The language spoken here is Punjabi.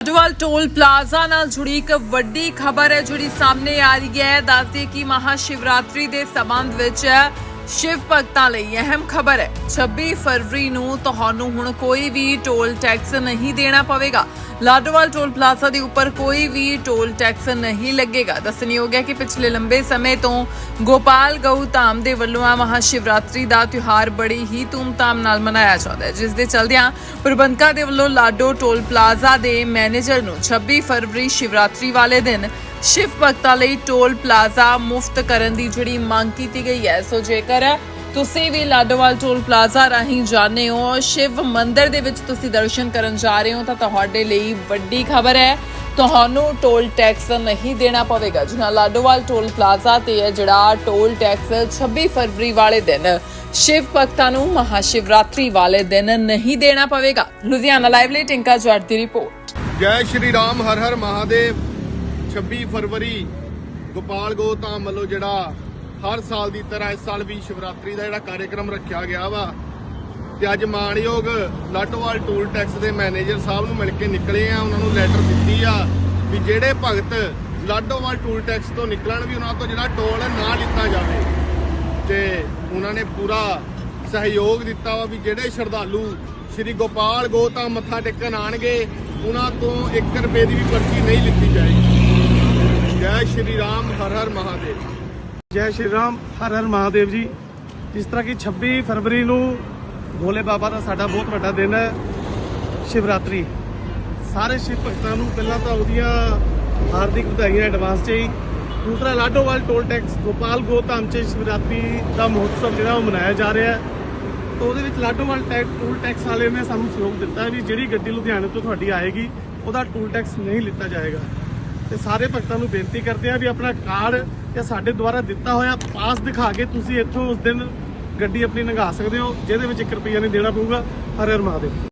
ਅਡਵਾਲ ਟੋਲ ਪਲਾਜ਼ਾ ਨਾਲ ਜੁੜੀ ਇੱਕ ਵੱਡੀ ਖਬਰ ਹੈ ਜਿਹੜੀ ਸਾਹਮਣੇ ਆ ਰਹੀ ਹੈ। ਦੱਸਦੇ ਕਿ ਮਹਾ ਸ਼ਿਵਰਾਤਰੀ ਦੇ ਸੰਬੰਧ ਵਿੱਚ ਸ਼ਿਵ ਭਗਤਾਂ ਲਈ ਅਹਿਮ ਖਬਰ ਹੈ। 26 ਫਰਵਰੀ ਨੂੰ ਤੁਹਾਨੂੰ ਹੁਣ ਕੋਈ ਵੀ ਟੋਲ ਟੈਕਸ ਨਹੀਂ ਦੇਣਾ ਪਵੇਗਾ। ਲਾਡੋਵਾਲ ਟੋਲ ਪਲਾਜ਼ਾ ਦੇ ਉੱਪਰ ਕੋਈ ਵੀ ਟੋਲ ਟੈਕਸ ਨਹੀਂ ਲੱਗੇਗਾ। ਦੱਸਣਯੋਗ ਹੈ ਕਿ ਪਿਛਲੇ ਲੰਬੇ ਸਮੇਂ ਤੋਂ ਗੋਪਾਲ ਗਊ ਧਾਮ ਦੇ ਵੱਲੋਂ ਆ ਮਹਾ ਸ਼ਿਵਰਾਤਰੀ ਦਾ ਤਿਉਹਾਰ ਬੜੀ ਹੀ ਧੂਮਧਾਮ ਨਾਲ ਮਨਾਇਆ ਜਾਂਦਾ ਹੈ। ਜਿਸ ਦੇ ਚਲਦਿਆਂ ਪ੍ਰਬੰਧਕਾਂ ਦੇ ਵੱਲੋਂ ਲਾਡੋ ਟੋਲ ਪਲਾਜ਼ਾ ਦੇ ਮੈਨੇਜਰ ਨੂੰ 26 ਫਰਵਰੀ ਸ਼ਿਵਰਾਤਰੀ ਵਾਲੇ ਦਿਨ ਸ਼ਿਵ ਭਗਤਾਂ ਲਈ ਟੋਲ ਪਲਾਜ਼ਾ ਮੁਫਤ ਕਰਨ ਦੀ ਜਿਹੜੀ ਮੰਗ ਕੀਤੀ ਗਈ ਹੈ। ਸੋ ਜੇਕਰ ਤੁਸੀਂ ਵੀ ਲਾਡੋਵਾਲ ਟੋਲ ਪਲਾਜ਼ਾ ਰਾਹੀਂ ਜਾਂਦੇ ਹੋ, ਸ਼ਿਵ ਮੰਦਿਰ ਦੇ ਵਿੱਚ ਤੁਸੀਂ ਦਰਸ਼ਨ ਕਰਨ ਜਾ ਰਹੇ ਹੋ, ਤਾਂ ਤੁਹਾਡੇ ਲਈ ਵੱਡੀ ਖਬਰ ਹੈ। ਤੁਹਾਨੂੰ ਟੋਲ ਟੈਕਸ ਨਹੀਂ ਦੇਣਾ ਪਵੇਗਾ। ਜੀ ਲਾਡੋਵਾਲ ਟੋਲ ਪਲਾਜ਼ਾ ਤੇ ਹੈ ਜਿਹੜਾ ਟੋਲ ਟੈਕਸ 26 ਫਰਵਰੀ ਵਾਲੇ ਦਿਨ, ਸ਼ਿਵ ਭਗਤਾਂ ਨੂੰ ਮਹਾਸ਼ਿਵਰਾਤਰੀ ਵਾਲੇ ਦਿਨ ਨਹੀਂ ਦੇਣਾ ਪਵੇਗਾ। ਲੁਧਿਆਣਾ ਲਾਈਵ ਲਈ ਟਿੰਕਾ ਜੱਟ ਦੀ ਰਿਪੋਰਟ। ਜੈ ਸ਼੍ਰੀ ਰਾਮ, ਹਰ ਹਰ ਮਹਾਦੇਵ। 26 ਫਰਵਰੀ ਗੋਪਾਲ ਗੋਤਾਮ ਵੱਲੋਂ ਜਿਹੜਾ ਹਰ ਸਾਲ ਦੀ ਤਰ੍ਹਾਂ ਇਸ ਸਾਲ ਵੀ ਸ਼ਿਵਰਾਤਰੀ ਦਾ ਜਿਹੜਾ ਕਾਰਜਕ੍ਰਮ ਰੱਖਿਆ ਗਿਆ ਵਾ। ਤੇ ਅੱਜ ਮਾਣਯੋਗ ਲਾਟੋਵਾਲ ਟੂਲ ਟੈਕਸ ਦੇ ਮੈਨੇਜਰ ਸਾਹਿਬ ਨੂੰ ਮਿਲ ਕੇ ਨਿਕਲੇ ਆ, ਉਹਨਾਂ ਨੂੰ ਲੈਟਰ ਦਿੱਤੀ ਆ ਵੀ ਜਿਹੜੇ ਭਗਤ ਲਾਟੋਵਾਲ ਟੂਲ ਟੈਕਸ ਤੋਂ ਨਿਕਲਣ ਵੀ ਉਹਨਾਂ ਤੋਂ ਜਿਹੜਾ ਟੋਲ ਨਾ ਲਿੱਤਾ ਜਾਵੇ। ਤੇ ਉਹਨਾਂ ਨੇ ਪੂਰਾ ਸਹਿਯੋਗ ਦਿੱਤਾ ਵਾ ਵੀ ਜਿਹੜੇ ਸ਼ਰਧਾਲੂ ਸ੍ਰੀ ਗੋਪਾਲ ਗੋਤਾ ਮੱਥਾ ਟੇਕਣ ਆਣਗੇ ਉਹਨਾਂ ਤੋਂ 1 ਰੁਪਏ ਦੀ ਵੀ ਪਰਚੀ ਨਹੀਂ ਲਿੱਤੀ ਜਾਏਗੀ। ਜੈ ਸ਼੍ਰੀ ਰਾਮ, ਹਰ ਹਰ ਮਹਾਦੇਵ। ਜੈ ਸ਼੍ਰੀ ਰਾਮ, ਹਰ ਹਰ ਮਹਾਦੇਵ ਜੀ। ਜਿਸ ਤਰ੍ਹਾਂ ਕਿ 26 ਫਰਵਰੀ ਨੂੰ ਭੋਲੇ ਬਾਬਾ ਦਾ ਸਾਡਾ ਬਹੁਤ ਵੱਡਾ ਦਿਨ ਹੈ, ਸ਼ਿਵਰਾਤਰੀ। ਸਾਰੇ ਸ਼ਿਵ ਭਗਤਾਂ ਨੂੰ ਪਹਿਲਾਂ ਤਾਂ ਉਹਦੀਆਂ ਹਾਰਦਿਕ ਵਧਾਈਆਂ ਐਡਵਾਂਸ 'ਚ ਹੀ। ਦੂਸਰਾ, ਲਾਡੋਵਾਲ ਟੋਲ ਟੈਕਸ, ਗੋਪਾਲ ਗੋਧਾਮ 'ਚ ਸ਼ਿਵਰਾਤਰੀ ਦਾ ਮਹੋਤਸਵ ਜਿਹੜਾ ਉਹ ਮਨਾਇਆ ਜਾ ਰਿਹਾ ਹੈ। ਤਾਂ ਉਹਦੇ ਵਿੱਚ ਲਾਡੋਵਾਲ ਟੈਕ ਟੋਲ ਟੈਕਸ ਵਾਲੇ ਨੇ ਸਾਨੂੰ ਸਹਿਯੋਗ ਦਿੱਤਾ ਵੀ ਜਿਹੜੀ ਗੱਡੀ ਲੁਧਿਆਣੇ ਤੋਂ ਤੁਹਾਡੀ ਆਏਗੀ, ਉਹਦਾ ਟੋਲ ਟੈਕਸ ਨਹੀਂ ਲਿੱਤਾ ਜਾਏਗਾ। ਤੇ ਸਾਰੇ ਭਗਤਾਂ ਨੂੰ ਬੇਨਤੀ ਕਰਦੇ ਆ ਵੀ ਆਪਣਾ ਕਾਰਡ ਜਾਂ ਸਾਡੇ ਦੁਆਰਾ ਦਿੱਤਾ ਹੋਇਆ ਪਾਸ ਦਿਖਾ ਕੇ ਤੁਸੀਂ ਇੱਥੋਂ ਉਸ ਦਿਨ ਗੱਡੀ ਆਪਣੀ ਲੰਘਾ ਸਕਦੇ ਹੋ, ਜਿਹਦੇ ਵਿੱਚ 1 ਰੁਪਈਆ ਨਹੀਂ ਦੇਣਾ ਪਊਗਾ। ਹਰ ਹਰ ਮਹਾਦੇਵ।